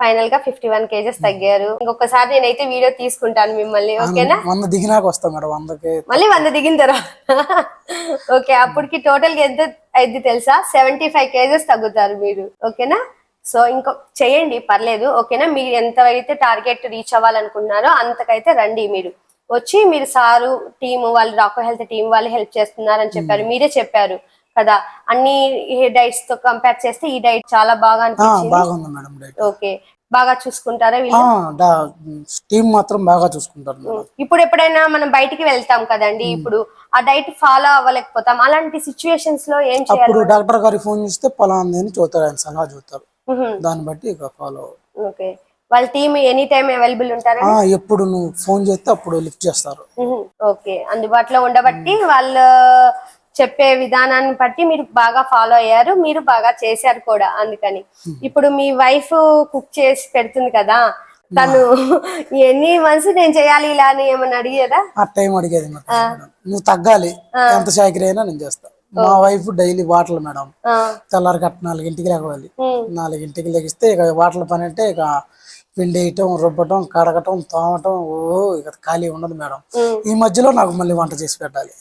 ఫైనల్గా fifty one kgs తగ్గారు. ఇంకొకసారి నేనైతే వీడియో తీసుకుంటాను మిమ్మల్ని ఓకేనా? వంద దిగినాక వస్తాం మేడం వందకి. మళ్ళీ వంద దిగిన తర్వాత. ఓకే అప్పటికి టోటల్గా ఎంత అయింది తెలుసా? సెవెంటీ ఫైవ్ కేజెస్ తగ్గుతారు మీరు ఓకేనా? సో ఇంకో చేయండి పర్లేదు ఓకేనా? మీరు ఎంత అయితే టార్గెట్ రీచ్ అవ్వాలనుకుంటున్నారో అంతకైతే రండి మీరు. వచ్చి మీరు సారు టీమ్ వాళ్ళు డాక్టర్ హెల్త్ టీం వాళ్ళు హెల్ప్ చేస్తున్నారని చెప్పారు మీరే చెప్పారు. కదా? అన్ని డైట్స్తో కంపేర్ చేస్తే ఈ డైట్ చాలా బాగా బాగుంది మేడం డైట్. ఓకే. బాగా చూసుకుంటారా వీళ్ళు? టీం మాత్రం బాగా చూసుకుంటారు ఇప్పుడు ఎప్పుడైనా మనం బయటికి వెళ్తాం కదండి ఇప్పుడు ఆ డైట్ ఫాలో అవ్వలేకపోతాం. అలాంటి సిచ్యువేషన్స్లో ఏం అప్పుడు డాక్టర్ గారికి ఫోన్ చేస్తే పలాంది అని చూస్తారు ఆయన సలహా చూస్తారు. దాన్ని బట్టి ఇక ఫాలో ఓకే. వాళ్ళ టీమ్ ఎనీ టైం అవైలబుల్ ఉంటారా? ఎప్పుడు నువ్వు ఫోన్ చేస్తే అప్పుడు లిఫ్ట్ చేస్తారు. ఓకే. అందుబాటులో ఉండబట్టి వాళ్ళు చెప్పే విధానాన్ని బట్టి మీరు బాగా ఫాలో అయ్యారు మీరు బాగా చేశారు కూడా అందుకని. ఇప్పుడు మీ వైఫ్ కుక్ చేసి పెడుతుంది కదా తను ఎన్ని మంత్స్ నేను చేయాలి ఇలా అని ఏమన్నా అడిగేదా? ఆ టైం అడిగేది నువ్వు తగ్గాలి ఎంత చాకరీ అయినా నేను చేస్తా. మా వైఫ్ డైలీ వాటర్లు మేడం. తెల్లారి గట్ట నాలుగింటికి లేవాలి. ఉమ్, నాలుగింటికి లెగిస్తే ఇక వాటర్ల పని అంటే ఇక పిండి వేయటం రుబ్బటం కడగటం తోమటం ఓ ఇక ఖాళీ ఉండదు మేడం. ఈ మధ్యలో నాకు మళ్ళీ వంట చేసి పెట్టాలి.